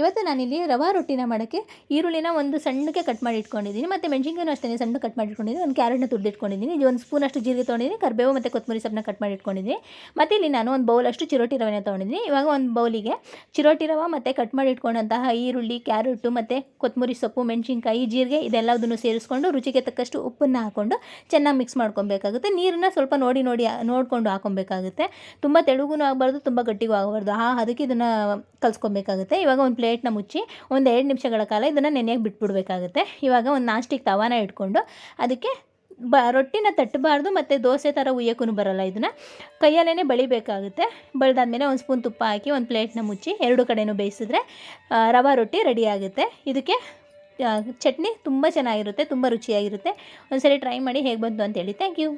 ಇವತ್ತು ನಾನಿಲ್ಲಿ ರವಾ ರೊಟ್ಟಿನ ಮಾಡೋಕ್ಕೆ ಈರುಳ್ಳಿನ ಒಂದು ಸಣ್ಣಕ್ಕೆ ಕಟ್ ಮಾಡಿ ಇಟ್ಕೊಂಡಿದ್ದೀನಿ, ಮತ್ತು ಮೆಣಸಿನ್ಕಾಯಿನೂ ಅಷ್ಟೇ ಸಣ್ಣ ಕಟ್ ಮಾಡಿ ಇಟ್ಕೊಂಡಿದ್ದೀನಿ, ಒಂದು ಕ್ಯಾರೆಟ್ನ ತುರಿದಿಟ್ಕೊಂಡಿದ್ದೀನಿ, ಇದು ಒಂದು ಸ್ಪೂನಷ್ಟು ಜೀರಿಗೆ ತೊಗೊಂಡಿದ್ದೀನಿ, ಕರಿಬೇವು ಮತ್ತು ಕೊತ್ತಂಬರಿ ಸೊಪ್ಪನ್ನ ಕಟ್ ಮಾಡಿ ಇಟ್ಕೊಂಡಿದ್ದೀನಿ. ಮತ್ತು ಇಲ್ಲಿ ನಾನು ಒಂದು ಬೌಲ್ ಅಷ್ಟು ಚಿರೋಟಿ ರವೆನ ತೊಗೊಂಡಿದ್ದೀನಿ. ಇವಾಗ ಒಂದು ಬೌಲಿಗೆ ಚಿರೋಟಿ ರವೆ ಮತ್ತು ಕಟ್ ಮಾಡಿ ಇಟ್ಕೊಂಡಂತಹ ಈರುಳ್ಳಿ, ಕ್ಯಾರೆಟು ಮತ್ತು ಕೊತ್ತಂಬರಿ ಸೊಪ್ಪು, ಮೆಣಸಿನಕಾಯಿ, ಜೀರಿಗೆ ಇದೆಲ್ಲದನ್ನು ಸೇರಿಸ್ಕೊಂಡು ರುಚಿಗೆ ತಕ್ಕಷ್ಟು ಉಪ್ಪನ್ನು ಹಾಕ್ಕೊಂಡು ಚೆನ್ನಾಗಿ ಮಿಕ್ಸ್ ಮಾಡ್ಕೊಬೇಕಾಗುತ್ತೆ. ನೀರನ್ನು ಸ್ವಲ್ಪ ನೋಡಿ ನೋಡಿ ನೋಡಿಕೊಂಡು ಹಾಕೊಬೇಕಾಗುತ್ತೆ. ತುಂಬ ತೆಳುಗೂ ಆಗಬಾರ್ದು, ತುಂಬ ಗಟ್ಟಿಗೂ ಆಗಬಾರ್ದು. ಆ, ಅದಕ್ಕೆ ಇದನ್ನು ಕಲಿಸ್ಕೊಬೇಕಾಗುತ್ತೆ. ಇವಾಗ ಒಂದು ಪ್ಲೇಟ್ನ ಮುಚ್ಚಿ ಒಂದು ಎರಡು ನಿಮಿಷಗಳ ಕಾಲ ಇದನ್ನು ನೆನೆಯಾಗಿ ಬಿಟ್ಬಿಡ್ಬೇಕಾಗುತ್ತೆ. ಇವಾಗ ಒಂದು ನಾಸ್ಟಿಕ್ ತವಾನ ಇಟ್ಕೊಂಡು ಅದಕ್ಕೆ ಬ ರೊಟ್ಟಿನ ತಟ್ಟಬಾರ್ದು ಮತ್ತು ದೋಸೆ ಥರ ಉಯ್ಯೋಕ್ಕೂ ಬರೋಲ್ಲ ಇದನ್ನು. ಕೈಯಲ್ಲೇ ಬಳಿಬೇಕಾಗುತ್ತೆ. ಬಳ್ದಾದ್ಮೇಲೆ ಒಂದು ಸ್ಪೂನ್ ತುಪ್ಪ ಹಾಕಿ ಒಂದು ಪ್ಲೇಟ್ನ ಮುಚ್ಚಿ ಎರಡು ಕಡೆಯೂ ಬೇಯಿಸಿದ್ರೆ ರವಾ ರೊಟ್ಟಿ ರೆಡಿ ಆಗುತ್ತೆ. ಇದಕ್ಕೆ ಚಟ್ನಿ ತುಂಬ ಚೆನ್ನಾಗಿರುತ್ತೆ, ತುಂಬ ರುಚಿಯಾಗಿರುತ್ತೆ. ಒಂದ್ಸರಿ ಟ್ರೈ ಮಾಡಿ ಹೇಗೆ ಬಂತು ಅಂತೇಳಿ ಥ್ಯಾಂಕ್ ಯು.